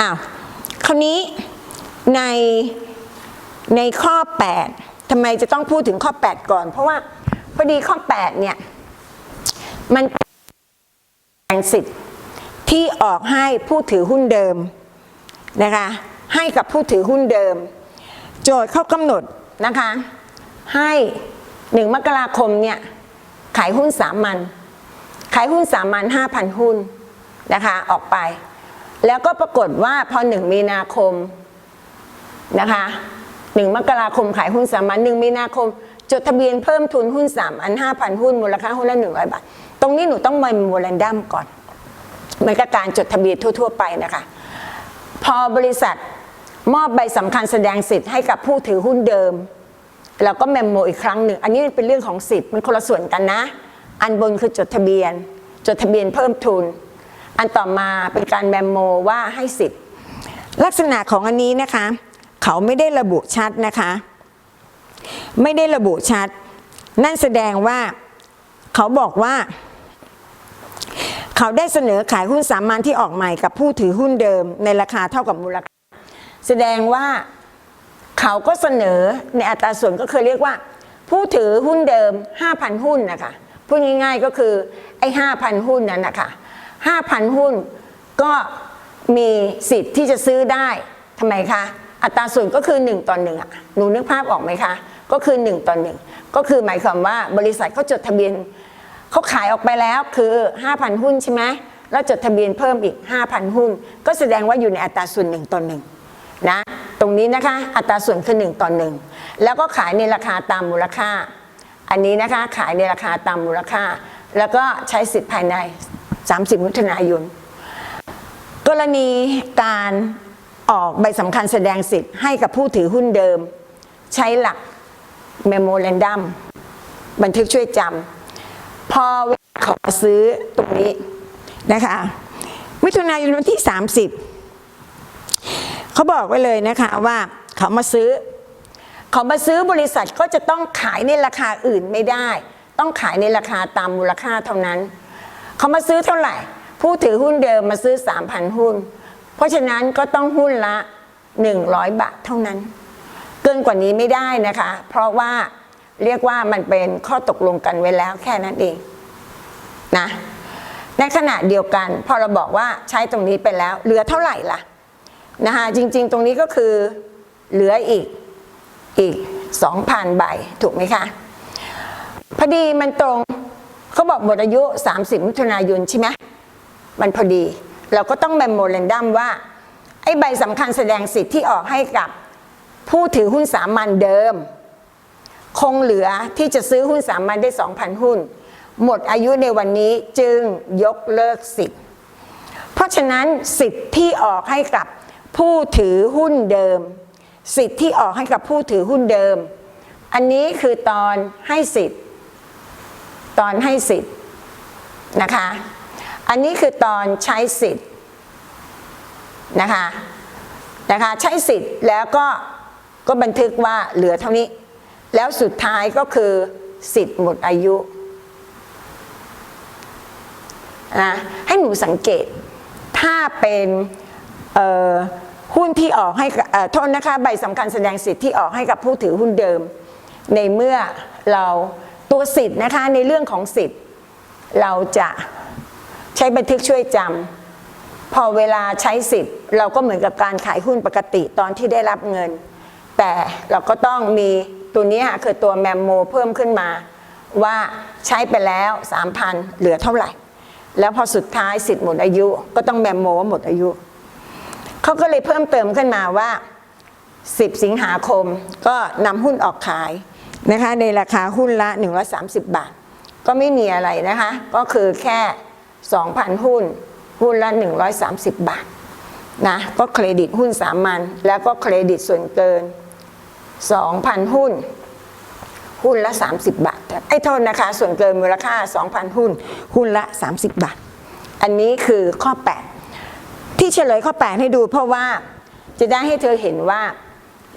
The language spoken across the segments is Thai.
อ้าวคราวนี้ในในข้อ 8ทำไมจะต้องพูดถึงข้อ 8 ก่อน เพราะว่าพอดีข้อ 8 เนี่ย มันแบ่งสิทธิ์ที่ออกให้ผู้ถือหุ้นเดิมนะคะให้กับผู้ถือหุ้นเดิม โจทย์เขากำหนดนะคะ ให้หนึ่งมกราคมเนี่ยขายหุ้นสามัญขายหุ้นสามัญห้าพันหุ้นนะคะออกไป แล้วก็ปรากฏว่าพอหนึ่งมีนาคมนะคะหนึ่งมกราคมขายหุ้นสามัญหนึ่งมีนาคม จดทะเบียนเพิ่มทุนหุ้นสามอันห้าพันหุ้นมูลค่าหุ้นละหนึ่งร้อยบาท ตรงนี้หนูต้องมาโมเรนดัมก่อนเหมือนกับการจดทะเบียนทั่ว ๆ ไปนะคะ พอบริษัทมอบใบสำคัญแสดงสิทธิ์ให้กับผู้ถือหุ้นเดิมเราก็เมมโมอีกครั้งหนึ่ง อันนี้เป็นเรื่องของสิทธิ์มันคนละส่วนกันนะ อันบนคือจดทะเบียน จดทะเบียนเพิ่มทุน อันต่อมาเป็นการเมมโมว่าให้สิทธิ์ ลักษณะของอันนี้นะคะ เขาไม่ได้ระบุชัดนะคะ ไม่ได้ระบุชัด นั่นแสดงว่าเขาบอกว่า เขาได้เสนอขายหุ้นสามัญที่ออกใหม่กับผู้ถือหุ้นเดิมในราคาเท่ากับมูลค่าแสดงว่าเขาก็เสนอในอัตราส่วนก็คือเรียกว่า ผู้ถือหุ้นเดิม 5,000 หุ้นนะคะพูดง่ายๆก็คือไอ้5,000 หุ้นนั้นนะคะ 5,000 หุ้น ก็มีสิทธิ์ที่จะซื้อได้ทำไมคะ อัตราส่วนก็คือ 1 ต่อ1อะหนูนึกภาพออกไหมคะ ก็คือ 1 ต่อ1ก็คือหมายความว่าบริษัทเขาจดทะเบียนเขาขายออกไปแล้วคือ 5,000 หุ้นใช่ไหมแล้วจดทะเบียนเพิ่มอีก 5,000 หุ้น ก็แสดงว่าอยู่ในอัตราส่วน 1 ต่อ1นะตรงนี้นะคะอัตราส่วนคือ 1 ต่อ1แล้วก็ขายในราคาตามมูลค่า อันนี้นะคะขายในราคาตามมูลค่า แล้วก็ใช้สิทธิ์ภายใน 30 มิถุนายน กรณีการออกใบสำคัญแสดงสิทธิ์ให้กับผู้ถือหุ้นเดิม ใช้หลักเมโมเรนดัมบันทึกช่วยจำพอเวลาขามาซื้อตรงนี้นะคะมิถุนายนวันที่ 30 เขาบอกไว้เลยนะคะว่าเขามาซื้อ เขามาซื้อบริษัทก็จะต้องขายในราคาอื่นไม่ได้ ต้องขายในราคาตามมูลค่าเท่านั้น เขามาซื้อเท่าไหร่ ผู้ถือหุ้นเดิมมาซื้อ 3,000 หุ้น เพราะฉะนั้นก็ต้องหุ้นละ 100 บาทเท่านั้น เกินกว่านี้ไม่ได้นะคะ เพราะว่าเรียกว่ามันเป็นข้อตกลงกันไว้แล้วแค่นั้นเองนะในขณะเดียวกัน พอเราบอกว่าใช้ตรงนี้ไปแล้ว เหลือเท่าไหร่ล่ะนะคะจริงๆ ตรงนี้ก็คือเหลืออีกอีก 2,000 ใบ ถูกไหมคะ พอดีมันตรง เขาบอกหมดอายุ 30 มิถุนายนใช่ไหมมันพอดี เราก็ต้องเมมโมเรนดัมว่า ไอ้ใบสำคัญแสดงสิทธิ์ที่ออกให้กับผู้ถือหุ้นสามัญเดิม คงเหลือที่จะซื้อหุ้นสามัญได้ 2,000 หุ้น หมดอายุในวันนี้จึงยกเลิกสิทธิ์ เพราะฉะนั้นสิทธิ์ที่ออกให้กับผู้ถือหุ้นเดิม สิทธิ์ที่ออกให้กับผู้ถือหุ้นเดิม อันนี้คือตอนให้สิทธิ์ ตอนให้สิทธิ์นะคะ อันนี้คือตอนใช้สิทธิ์นะคะนะคะใช้สิทธิ์แล้วก็ก็บันทึกว่าเหลือเท่านี้ แล้วสุดท้ายก็คือสิทธิ์หมดอายุนะให้หนูสังเกตถ้าเป็นหุ้นที่ออกให้โทษนะคะใบสำคัญแสดงสิทธิ์ที่ออกให้กับผู้ถือหุ้นเดิม ในเมื่อเรา ตัวสิทธิ์นะคะในเรื่องของสิทธิ์ เราจะใช้บันทึกช่วยจำพอเวลาใช้สิทธิ์ เราก็เหมือนกับการขายหุ้นปกติตอนที่ได้รับเงิน แต่เราก็ต้องมีตัวนี้ค่ะคือตัวแมมโมเพิ่มขึ้นมา ว่าใช้ไปแล้ว 3,000 เหลือเท่าไหร่ แล้วพอสุดท้ายสิทธิ์หมดอายุ ก็ต้องแมมโมว่าหมดอายุเขาก็เลยเพิ่มเติมขึ้นมาว่า 10 สิงหาคมก็นำหุ้นออกขาย นะคะในราคาหุ้นละ 130 บาท ก็ไม่มีอะไรนะคะ ก็คือแค่ 2,000 หุ้น หุ้นละ 130 บาทนะก็เครดิตหุ้นสามัญแล้วก็เครดิตส่วนเกิน 2,000 หุ้น หุ้นละ 30 บาทไอ้โทษนะคะ ส่วนเกินมูลค่า 2,000 หุ้น หุ้นละ 30 บาท อันนี้คือข้อ 8 ที่เฉลยข้อ 8 ให้ดูเพราะว่าจะได้ให้เธอเห็นว่า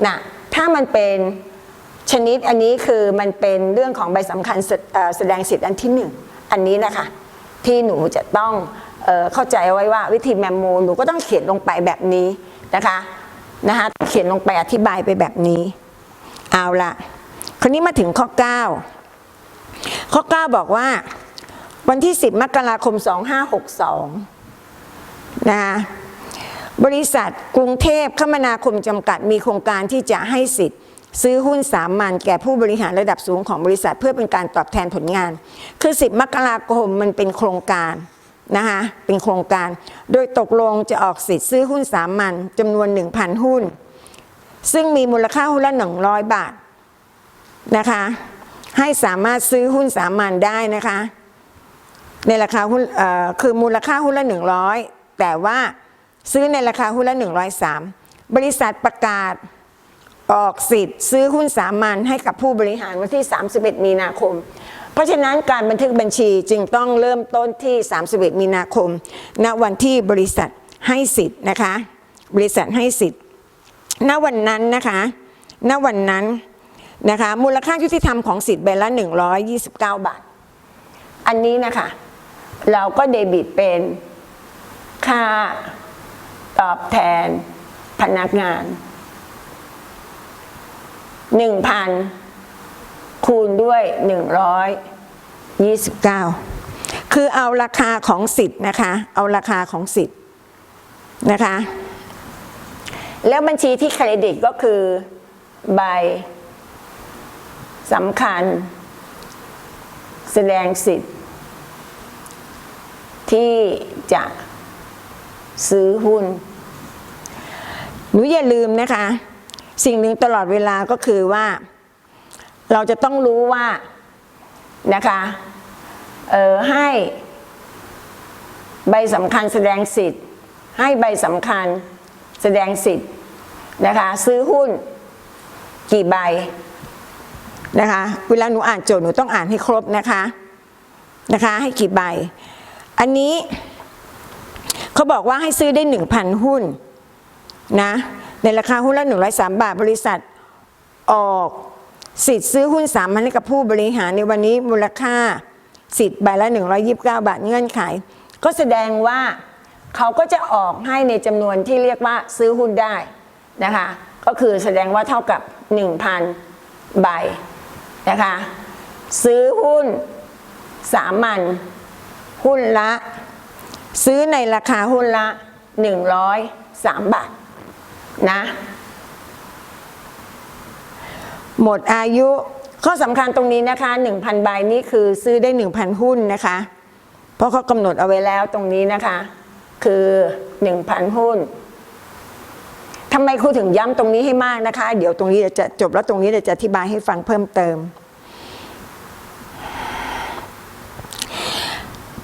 นะถ้ามันเป็น ชนิดอันนี้คือมันเป็นเรื่องของใบสำคัญแสดงสิทธิ์อันที่หนึ่งอันนี้นะคะที่หนูจะต้องเออเข้าใจไว้ว่าวิธีแมมโมหนูก็ต้องเขียนลงไปแบบนี้นะคะนะคะเขียนลงไปอธิบายไปแบบนี้ เอาละคราวนี้มาถึงข้อ 9 ข้อ 9 บอกว่า วันที่ 10 มกราคม 2562 นะคะบริษัทกรุงเทพคมนาคมจำกัดมีโครงการที่จะให้สิทธิ์ ซื้อหุ้นสามัญแก่ผู้บริหารระดับสูงของบริษัท เพื่อเป็นการตอบแทนผลงาน คือ 10 มกราคมมันเป็นโครงการนะคะเป็นโครงการ โดยตกลงจะออกสิทธิ์ซื้อหุ้นสามัญจำนวน 1,000 หุ้น ซึ่งมีมูลค่าหุ้นละ100 บาทนะคะให้สามารถซื้อหุ้นสามัญได้นะคะในราคาหุ้นคือมูลค่าหุ้นละ 100 แต่ว่าซื้อในราคาหุ้นละ 103 บริษัทประกาศ ออกสิทธิ์ ซื้อหุ้นสามัญให้กับผู้บริหารวันที่ 31 มีนาคม เพราะฉะนั้นการบันทึกบัญชีจึงต้องเริ่มต้นที่ 31 มีนาคม ณวันที่บริษัทให้สิทธิ์นะคะ บริษัทให้สิทธิ์ ณวันนั้นนะคะ ณวันนั้นนะคะ มูลค่ายุติธรรมของสิทธิ์ใบละ 129 บาท อันนี้นะคะ เราก็เดบิตเป็นค่าตอบแทนพนักงาน 1,000คูณด้วย129คือเอาราคาของสิทธิ์นะคะ เอาราคาของสิทธิ์นะคะ แล้วบัญชีที่เครดิตก็คือใบสำคัญ แสดงสิทธิ์ ที่จะซื้อหุ้น หนูอย่าลืมนะคะ สิ่งหนึ่งตลอดเวลาก็คือว่า เราจะต้องรู้ว่านะคะเออให้ใบสำคัญแสดงสิทธิ์ ให้ใบสำคัญแสดงสิทธิ์นะคะซื้อหุ้นกี่ใบนะคะเวลาหนูอ่านโจทย์หนูต้องอ่านให้ครบนะคะนะคะให้กี่ใบ อันนี้เขาบอกว่าให้ซื้อได้ 1,000 หุ้นนะ ในราคาหุ้นละ 103 บาท บริษัทออกสิทธิ์ซื้อหุ้นสามัญให้กับผู้บริหารในวันนี้มูลค่าสิทธิ์ใบละ 129 บาทเงื่อนไข ก็แสดงว่าเขาก็จะออกให้ในจำนวนที่เรียกว่าซื้อหุ้นได้นะคะก็คือแสดงว่าเท่ากับ 1,000 ใบนะคะซื้อหุ้นสามัญหุ้นละ ซื้อในราคาหุ้นละ 103 บาท นะ หมดอายุข้อสำคัญตรงนี้นะคะ 1,000 ใบนี่คือซื้อได้ 1,000 หุ้นนะคะ เพราะเขากำหนดเอาไว้แล้วตรงนี้นะคะ คือ 1,000 หุ้นทำไมครูถึงย้ำตรงนี้ให้มากนะคะ เดี๋ยวตรงนี้จะจบแล้วตรงนี้จะอธิบายให้ฟังเพิ่มเติม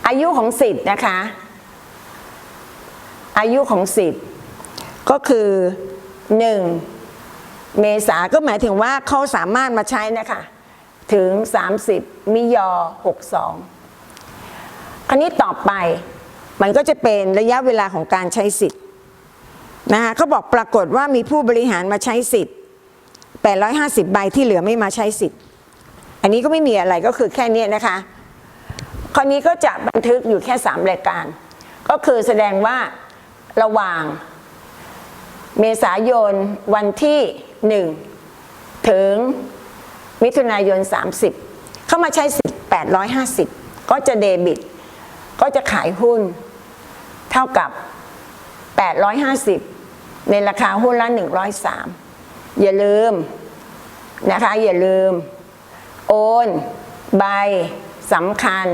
อายุของสิทธิ์นะคะ อายุของสิทธิ์ ก็คือ 1 เมษาก็หมายถึงว่าเขาสามารถมาใช้นะคะถึง 30 มิยอ 62อันนี้ต่อไปมันก็จะเป็นระยะเวลาของการใช้สิทธิ์นะคะเขาบอกปรากฏว่ามีผู้บริหารมาใช้สิทธิ์ 850 ใบที่เหลือไม่มาใช้สิทธิ์ อันนี้ก็ไม่มีอะไรก็คือแค่นี้นะคะข้อนี้ก็จะบันทึกอยู่แค่ 3 รายการ ก็คือแสดงว่าระหว่าง เมษายนวันที่ 1 ถึงมิถุนายน 30 เข้ามาใช้สิทธิ์850 ก็จะเดบิต ก็จะขายหุ้น เท่ากับ 850 ในราคาหุ้นละ 103 อย่าลืมนะคะ อย่าลืม โอน ใบสำคัญ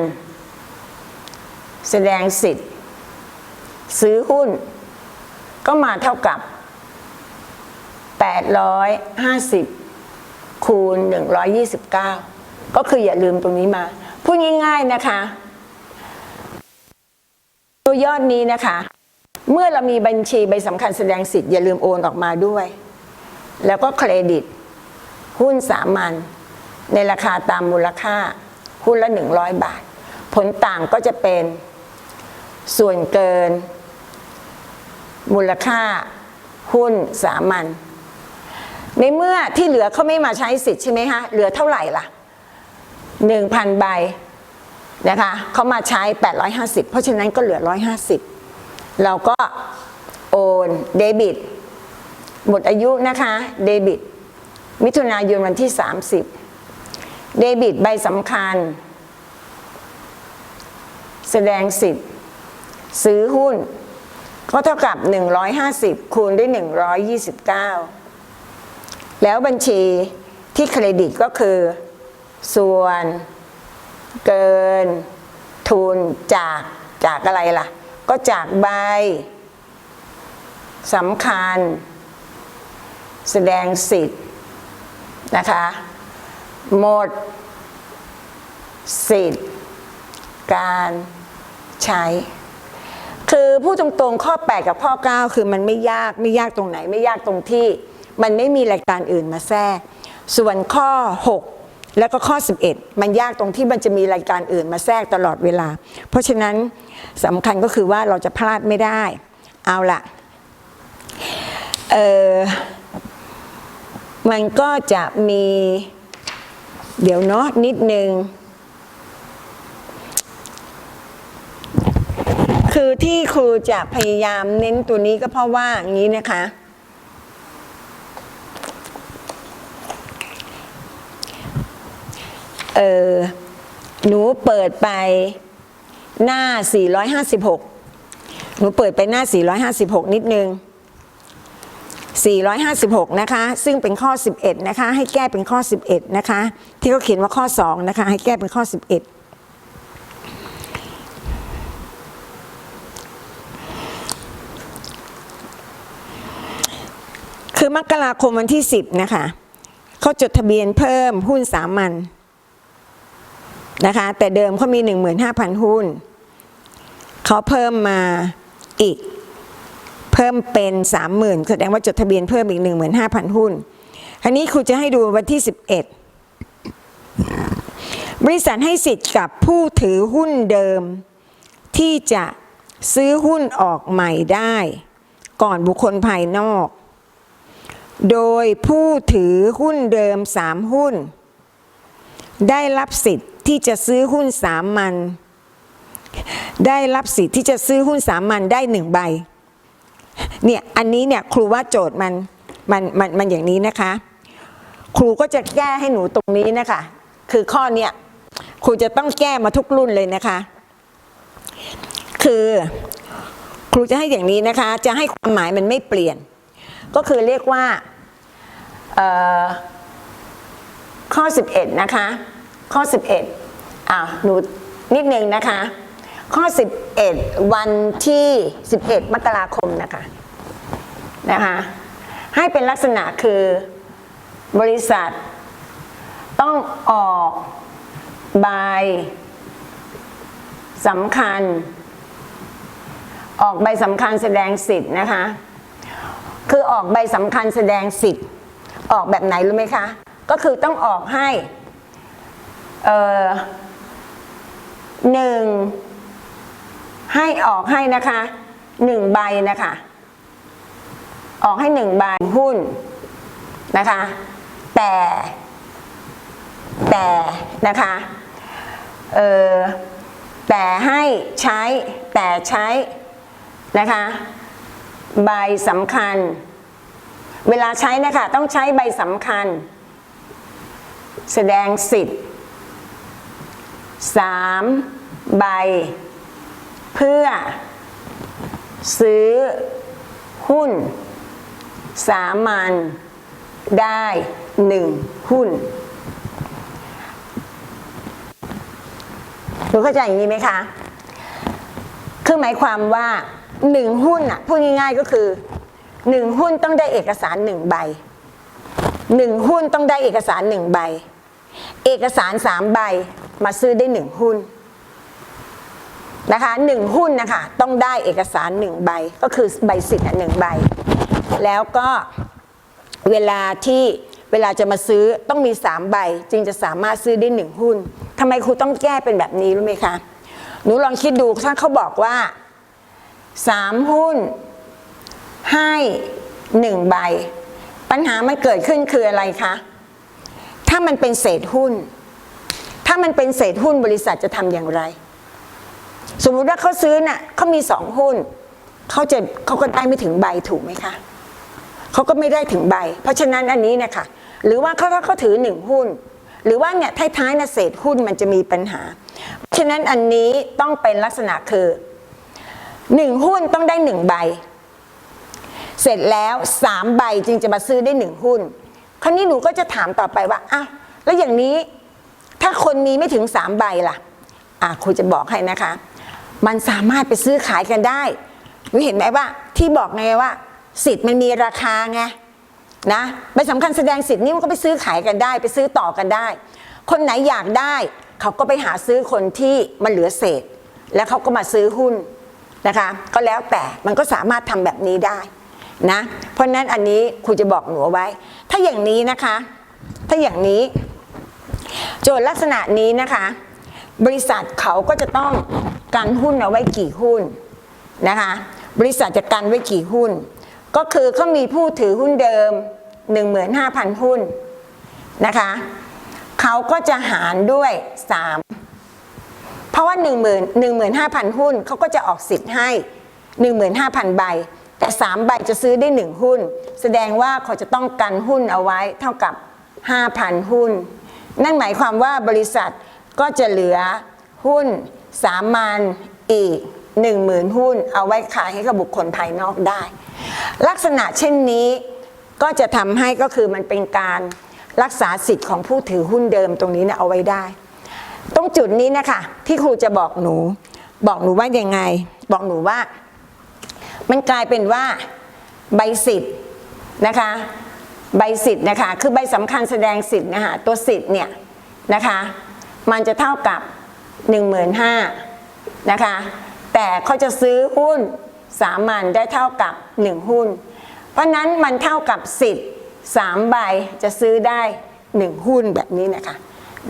แสดงสิทธิ์ ซื้อหุ้นก็มาเท่ากับ 850 คูณ 129 ก็คืออย่าลืมตรงนี้มา พูดง่ายๆนะคะ ตัวยอดนี้นะคะ เมื่อเรามีบัญชีใบสำคัญแสดงสิทธิ์อย่าลืมโอนออกมาด้วย แล้วก็เครดิต หุ้นสามัญในราคาตามมูลค่าหุ้นละ 100 บาท ผลต่างก็จะเป็นส่วนเกิน มูลค่า หุ้นสามัญ ในเมื่อที่เหลือเขาไม่มาใช้สิทธิ์ใช่ไหมคะเหลือเท่าไหร่ล่ะ 1,000 ใบนะคะเขามาใช้ 850 เพราะฉะนั้นก็เหลือ 150 เราก็โอนเดบิต หมดอายุนะคะเดบิต มิถุนายนวันที่ 30 เดบิตใบสำคัญ แสดงสิทธิ์ ซื้อหุ้น ก็เท่ากับ 150 คูณด้วย 129 แล้วบัญชีที่เครดิตก็คือ ส่วน เกิน ทุนจากจากอะไรล่ะ ก็จากใบสำคัญ แสดงสิทธิ์นะคะ หมด สิทธิ์ การใช้ คือพูดตรงๆข้อ 8 กับข้อ 9 คือมันไม่ยากไม่ยากตรงไหน ไม่ยากตรงที่ มันไม่มีรายการอื่นมาแทรก ส่วนข้อ 6 แล้วก็ข้อ 11 มันยากตรงที่มันจะมีรายการอื่นมาแทรกตลอดเวลา เพราะฉะนั้นสำคัญก็คือว่าเราจะพลาดไม่ได้ เอาละเออมันก็จะมี เดี๋ยวเนาะนิดนึงคือที่ครูจะพยายามเน้นตัวนี้ก็เพราะว่าอย่างนี้นะคะ เออหนูเปิดไปหน้า 456 หนูเปิดไปหน้า 456 นิดนึง 456 นะคะ ซึ่งเป็นข้อ 11 นะคะ ให้แก้เป็นข้อ 11 นะคะ ที่เขาเขียนว่าข้อ 2 นะคะ ให้แก้เป็นข้อ 11คือมกราคมวันที่ 10 นะคะเขาจดทะเบียนเพิ่มหุ้นสามัญ นะคะ แต่เดิมเขามี 15,000 หุ้น เขาเพิ่มมาอีก เพิ่มเป็น 30,000 แสดงว่าจดทะเบียนเพิ่มอีก 15,000 หุ้น อันนี้ครูจะให้ดูวันที่ 11 บริษัทให้สิทธิ์กับผู้ถือหุ้นเดิม ที่จะซื้อหุ้นออกใหม่ได้ ก่อนบุคคลภายนอก โดยผู้ถือหุ้นเดิม 3 หุ้น ได้รับสิทธิ์ ที่จะซื้อหุ้นสามัญได้รับสิทธิ์ที่จะซื้อหุ้นสามัญได้หนึ่งใบเนี่ยอันนี้เนี่ยครูว่าโจทย์มันมันมันมันอย่างนี้นะคะ ครูก็จะแก้ให้หนูตรงนี้นะคะ คือข้อเนี้ยครูจะต้องแก้มาทุกรุ่นเลยนะคะ คือครูจะให้อย่างนี้นะคะ จะให้ความหมายมันไม่เปลี่ยน ก็คือเรียกว่าเอ่อข้อ 11 นะคะ ข้อ 11อ่าหนูนิดนึงนะคะ ข้อ 11 วันที่ 11 มกราคมนะคะนะคะให้เป็นลักษณะคือบริษัท ต้องออกใบสำคัญ ออกใบสำคัญแสดงสิทธิ์นะคะ คือออกใบสำคัญแสดงสิทธิ์ ออกแบบไหนรู้ไหมคะ ก็คือต้องออกให้ เอ่อหนึ่งให้ออกให้นะคะหนึ่งใบนะคะ ออกให้หนึ่งใบหุ้นนะคะ แต่แต่นะคะเออแต่ให้ใช้แต่ใช้นะคะใบสำคัญ เวลาใช้นะคะต้องใช้ใบสำคัญ แสดงสิทธิ์ สามใบ เพื่อ ซื้อ หุ้น สามัญได้หนึ่งหุ้นหนูเข้าใจอย่างนี้ไหมคะ คือหมายความว่าหนึ่งหุ้นอะพูดง่ายๆก็คือหนึ่งหุ้นต้องได้เอกสารหนึ่งใบหนึ่งหุ้นต้องได้เอกสารหนึ่งใบ เอกสารสามใบ มาซื้อได้หนึ่งหุ้นนะคะหนึ่งหุ้นนะคะต้องได้เอกสารหนึ่งใบก็คือใบสิทธิ์หนึ่งใบ แล้วก็เวลาที่เวลาจะมาซื้อต้องมีสามใบ จึงจะสามารถซื้อได้หนึ่งหุ้นทำไมครูต้องแก้เป็นแบบนี้รู้ไหมคะหนูลองคิดดูถ้าเขาบอกว่าสามหุ้นให้หนึ่งใบ ปัญหามันเกิดขึ้นคืออะไรคะถ้ามันเป็นเศษหุ้นาามันเป็นเศษหุ้นบริษัทจะทำอย่างไร สมมุติว่าเขาซื้อน่ะเขามีสองหุ้นเขาจะเขาก็ได้ไม่ถึงใบถูกไหมคะเขาก็ไม่ได้ถึงใบ เพราะฉะนั้นอันนี้นะคะหรือว่าเขาถ้าเขาถือหนึ่งหุ้น หรือว่าเนี่ยท้ายๆนะเศษหุ้นมันจะมีปัญหา เพราะฉะนั้นอันนี้ต้องเป็นลักษณะคือหนึ่งหุ้นต้องได้หนึ่งใบ เสร็จแล้วสามใบจึงจะมาซื้อได้หนึ่งหุ้น คราวนี้หนูก็จะถามต่อไปว่าอ้าวแล้วอย่างนี้ ถ้าคนมีไม่ถึงสามใบล่ะอะครูจะบอกให้นะคะ มันสามารถไปซื้อขายกันได้หนูเห็นไหมว่าที่บอกไงว่า สิทธิ์มันมีราคาไงนะใบสำคัญแสดงสิทธิ์นี่มันก็ไปซื้อขายกันได้ ไปซื้อต่อกันได้ คนไหนอยากได้ เขาก็ไปหาซื้อคนที่มันเหลือเศษ แล้วเขาก็มาซื้อหุ้นนะคะ ก็แล้วแต่มันก็สามารถทำแบบนี้ได้นะ เพราะฉะนั้นอันนี้ครูจะบอกหนูไว้ ถ้าอย่างนี้นะคะ ถ้าอย่างนี้ โจทย์ลักษณะนี้นะคะ บริษัทเขาก็จะต้องกันหุ้นเอาไว้กี่หุ้นนะคะ บริษัทจะกันไว้กี่หุ้น ก็คือเขามีผู้ถือหุ้นเดิม 15,000 หุ้นนะคะเขาก็จะหารด้วย 3 เพราะว่า 10,000 15,000 หุ้นเขาก็จะออกสิทธิ์ให้ 15,000 ใบ แต่ 3 ใบจะซื้อได้ 1 หุ้น แสดงว่าเขาจะต้องกันหุ้นเอาไว้เท่ากับ 5,000 หุ้น นั่นหมายความว่าบริษัทก็จะเหลือหุ้นสามัญอีก 10,000 หุ้น เอาไว้ขายให้กับบุคคลภายนอกได้ ลักษณะเช่นนี้ก็จะทำให้ก็คือมันเป็นการรักษาสิทธิ์ของผู้ถือหุ้นเดิมตรงนี้เนะเอาไว้ได้ ตรงจุดนี้นะคะที่ครูจะบอกหนู บอกหนูว่ายังไง บอกหนูว่า มันกลายเป็นว่าใบสิทธิ์นะคะ ใบสิทธิ์นะคะ คือใบสำคัญแสดงสิทธิ์นะคะตัวสิทธิ์เนี่ยนะคะ มันจะเท่ากับ 15,000นะคะ แต่เขาจะซื้อหุ้นสามัญได้เท่ากับ 1 หุ้น เพราะนั้นมันเท่ากับสิทธิ์3ใบจะซื้อได้ 1 หุ้นแบบนี้นะคะ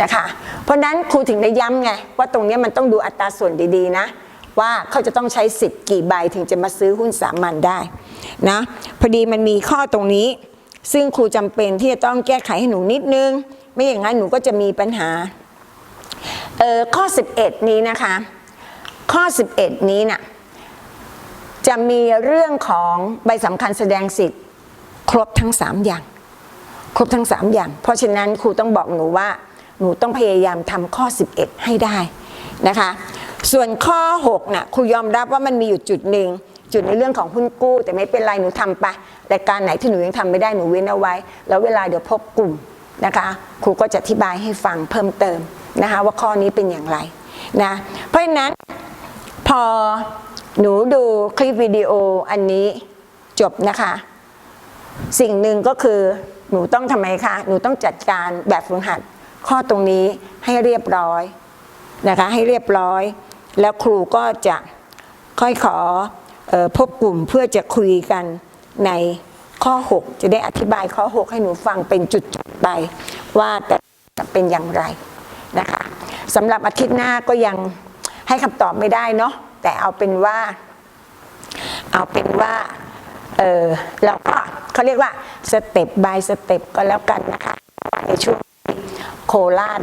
นะคะ เพราะนั้นครูถึงได้ย้ำไงว่าตรงนี้มันต้องดูอัตราส่วนดีๆนะว่าเขาจะต้องใช้สิทธิ์กี่ใบถึงจะมาซื้อหุ้นสามัญได้นะพอดีมันมีข้อตรงนี้ ซึ่งครูจำเป็นที่จะต้องแก้ไขให้หนูนิดนึง ไม่อย่างนั้นหนูก็จะมีปัญหาเออข้อ 11 นี้นะคะ ข้อ 11 นี้น่ะจะมีเรื่องของใบสำคัญแสดงสิทธิ์ ครบทั้ง 3 อย่าง ครบทั้ง 3 อย่าง เพราะฉะนั้นครูต้องบอกหนูว่า หนูต้องพยายามทำข้อ 11 ให้ได้นะคะ ส่วนข้อ6น่ะครูยอมรับว่ามันมีอยู่จุดหนึ่ง จุดในเรื่องของหุ้นกู้ แต่ไม่เป็นไรหนูทำไปแต่การไหนที่หนูยังทำไม่ได้หนูเว้นเอาไว้ แล้วเวลาเดี๋ยวพบกลุ่มนะคะครูก็จะอธิบายให้ฟังเพิ่มเติมนะคะว่าข้อนี้เป็นอย่างไรนะเพราะฉะนั้นพอหนูดูคลิปวิดีโออันนี้จบนะคะ สิ่งหนึ่งก็คือหนูต้องทำไมคะหนูต้องจัดการแบบฝึกหัดข้อตรงนี้ให้เรียบร้อยนะคะให้เรียบร้อย แล้วครูก็จะค่อยขอเออ พบกลุ่มเพื่อจะคุยกันในข้อ 6 จะได้อธิบายข้อ 6 ให้หนูฟังเป็นจุดๆไป ว่าแต่จะเป็นอย่างไรนะคะสำหรับอาทิตย์หน้าก็ยังให้คำตอบไม่ได้เนาะแต่เอาเป็นว่า เอาเป็นว่าเออเราก็เขาเรียกว่าสเต็ป by สเต็ปก็แล้วกันนะคะในช่วงโคราช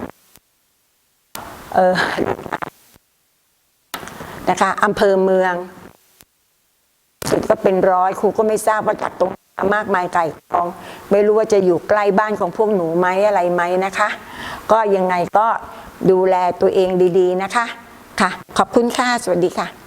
เออนะคะอำเภอเมือง สุดก็เป็นร้อยครูก็ไม่ทราบว่าจากตรงมากมายไก่กอง ไม่รู้ว่าจะอยู่ใกล้บ้านของพวกหนูไหมอะไรไหมนะคะ ก็ยังไงก็ดูแลตัวเองดีๆนะคะค่ะ ขอบคุณค่ะ สวัสดีค่ะ